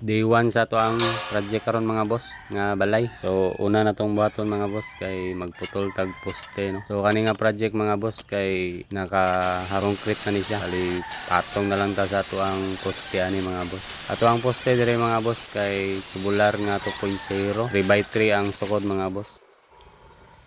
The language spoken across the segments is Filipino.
Day 1 sa to ang project karon mga boss nga balay. So una na tong buhaton mga boss kay magputol tag poste no. So kani nga project mga boss kay nakaharong crit na ni siya. Ali patong na lang ta sa to ang poste ani mga boss. Ato ang poste dire mga boss kay tubular nga 2.0. 3 by 3 ang sukod mga boss.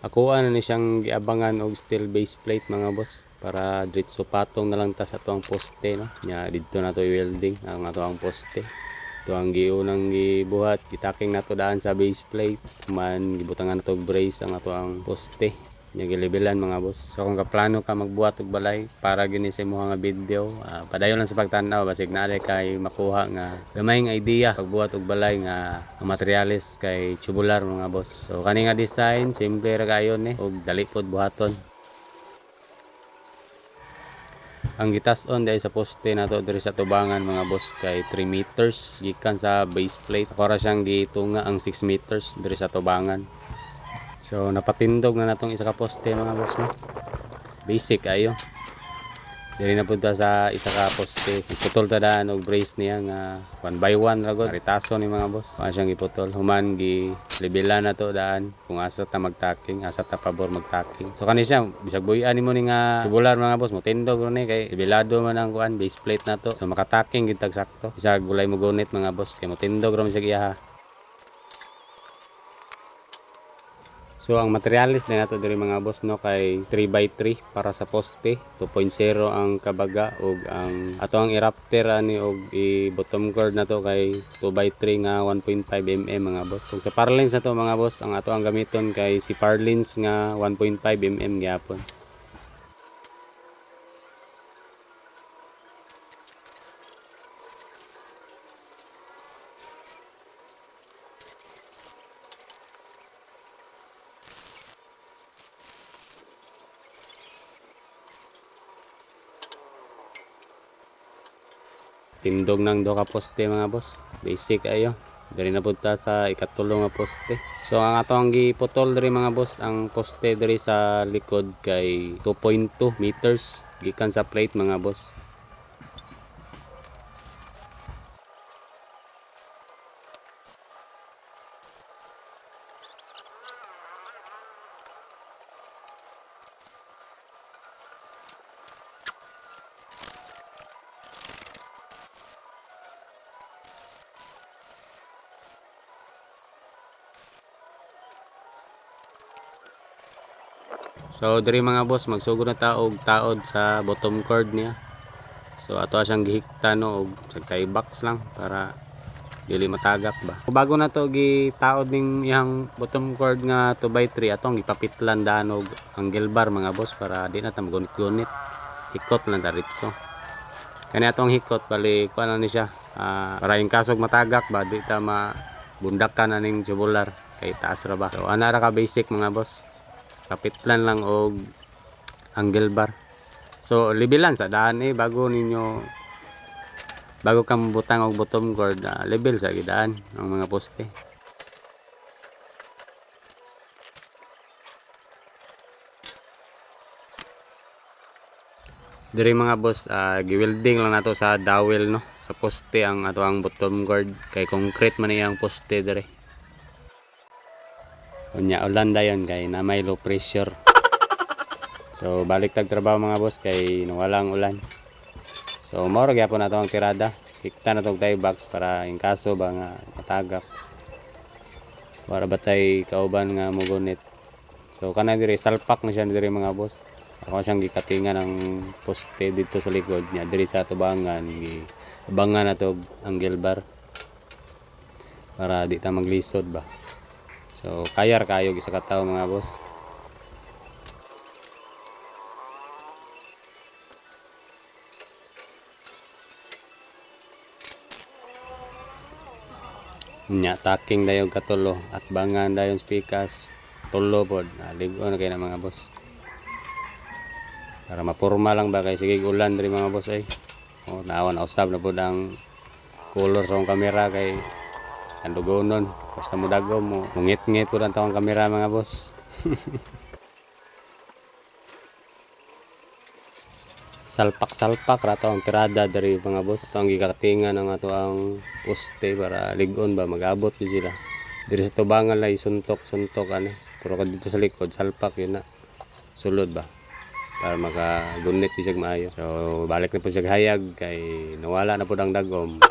Ako ano ni siyang giabangan og steel base plate mga boss para diretso patong na lang ta sa tuang poste no. Nya didto na to i-welding ang ato ang poste. Ito ang giunang gibuhat, gitaking na to daan sa base plate. Man gibutangan na to og brace ang ato ang poste. Nya gilebelan mga boss. So kung kaplano ka magbuhat og balay para gini sa imong nga video, ah, padayon lang sa pagtan-aw basig na kay makuha nga gamay nga idea pagbuhat og balay nga materialis kay tubular mga boss. So kani nga design simple ra kayo ni og dali pod buhaton. Ang gitas-on dahil sa poste na to diri sa tubangan mga boss kay 3 meters gikan sa base plate. Para siyang gitunga ang 6 meters diri sa tubangan. So napatindog na natong isa ka poste mga boss no. Basic ayo. Diri na punta sa isa ka poste. Putol ta daan og brace niya nga one by one ra gud. Ritaso ni mga boss. Wa siyang giputol. Human gi lebelan na to daan kung asa ta magtaking, asa ta pabor magtaking. So kani siya bisag buyan nimo ni nga tubular mga boss mo tindog ni kay lebelado man ang kuan base plate na to. So makataking gid tag sakto. Bisag gulay mo gunit mga boss kay mo tindog ro mi iyaha. So ang materialis din nato diri mga boss no kay 3 by 3 para sa poste 2.0 ang kabaga ug ang ato ang i-raptor ani og i bottom cord na to kay 2 by 3 nga 1.5 mm mga boss. Kung sa parlins na to mga boss ang ato ang gamiton kay si parlins nga 1.5 mm gyapon. Tindog ng do ka poste mga boss. Basic ayo. Diri na punta sa ikatulong nga poste. So ang ato ang giputol diri mga boss, ang poste diri sa likod kay 2.2 meters gikan sa plate mga boss. So diri mga boss magsugod na ta og taod sa bottom cord niya. So ato siyang gihikta no og sagkay box lang para dili matagak ba. Bago na to gi taod ning iyang bottom cord nga 2 by 3 atong gipapitlan daan og angle bar mga boss para di na ta magunit-gunit. Hikot lang diretso. Kani atong hikot bali kuan ni siya. Ah, para yung kasog matagak ba di ta ma bundakan na ning kay taas ra ba. So ana ra ka basic mga boss kapitlan lang og angle bar. So levelan sa daan eh bago ninyo bago ka butang og bottom cord ah, level sa gidaan ang mga poste. Diri mga boss, ah, gi-welding lang nato sa dowel no, sa poste ang ato ang bottom guard kay concrete man iyang poste dire. Unya ulan dayon kay na may low pressure. So balik tag trabaho mga boss kay nawalang ulan. So mao ra gyapon nato ang tirada. Hikta na tong tayo box para in kaso ba nga matagak. Para batay kauban nga mugunit. So kana diri salpak na siya diri mga boss. Ako siyang gikatingan ng poste dito sa likod niya diri sa tubangan abangan na to angle bar para di ta maglisod ba. So, kayar kayo isa ka tao mga boss. Nya taking dayon katulo at bangan dayon speakers tulo pod ligo na kay na mga boss. Para mapurma lang ba kay sige ulan diri mga boss ay oh nawan usab na pod ang color sa kamera kay andugonon. Basta mo dagaw mo ngit-ngit ko lang tawang kamera mga boss. Salpak-salpak rato ang tirada dari mga boss. Ito ang gikatingan ng ato ang poste para ligon ba magabot di sila. Diri sa tubangan lay suntok suntok ani pero kad dito sa likod salpak yun na. Sulod ba? Para makagunit di siya maayo so balik na po siya hayag kay nawala na po ang dagom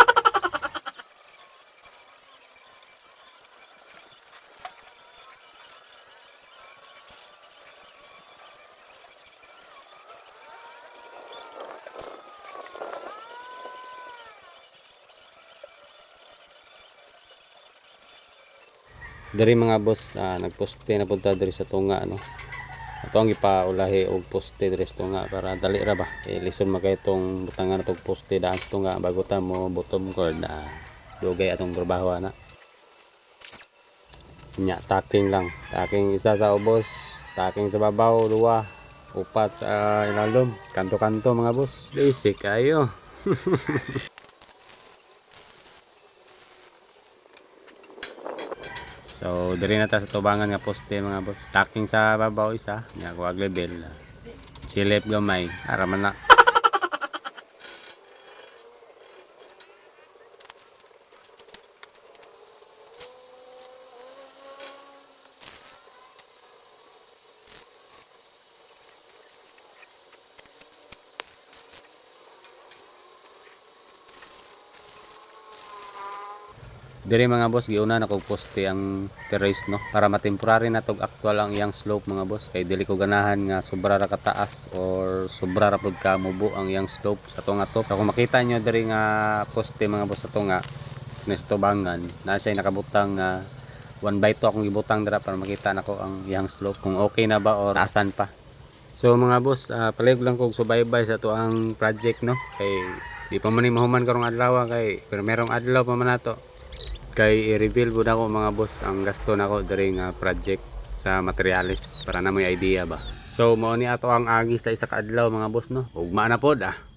Dari mga boss, ah, nagposte na punta diri sa tunga no. Ato ang ipaulahi og poste diri sa tunga para dali ra ba. Eh, listen magay itong butangan atong poste daan sa tunga bago ta mo bottom cord na dugay atong trabaho na. Nya taking lang. Taking isa sa ubos, taking sa babaw duwa, upat sa ilalom. Kanto-kanto mga boss. Basic ayo. So, diri na ta sa tubangan nga poste mga boss. Taking sa babaw isa, nya level. Silip gamay, ara man na. Diri mga boss, giuna na kog poste ang terrace no para matemporary na tog actual ang iyang slope mga boss kay dili ko ganahan nga sobra ra kataas or sobra ra pud ka mubo ang iyang slope sa tunga to. So kung makita nyo diri nga poste mga boss sa tunga nesto bangan na siya nakabutang nga 1 by 2 akong gibutang dira para makita nako ang iyang slope kung okay na ba or asan pa. So mga boss, uh, palayog lang kog subaybay sa to ang project no kay di pa man mahuman karong adlaw kay pero merong adlaw pa man nato kay i-reveal po ako mga boss ang gasto nako diri nga project sa materialis. Para na may idea ba? So mao ni ato ang agi sa isa ka adlaw mga boss no? Ugma na pod ah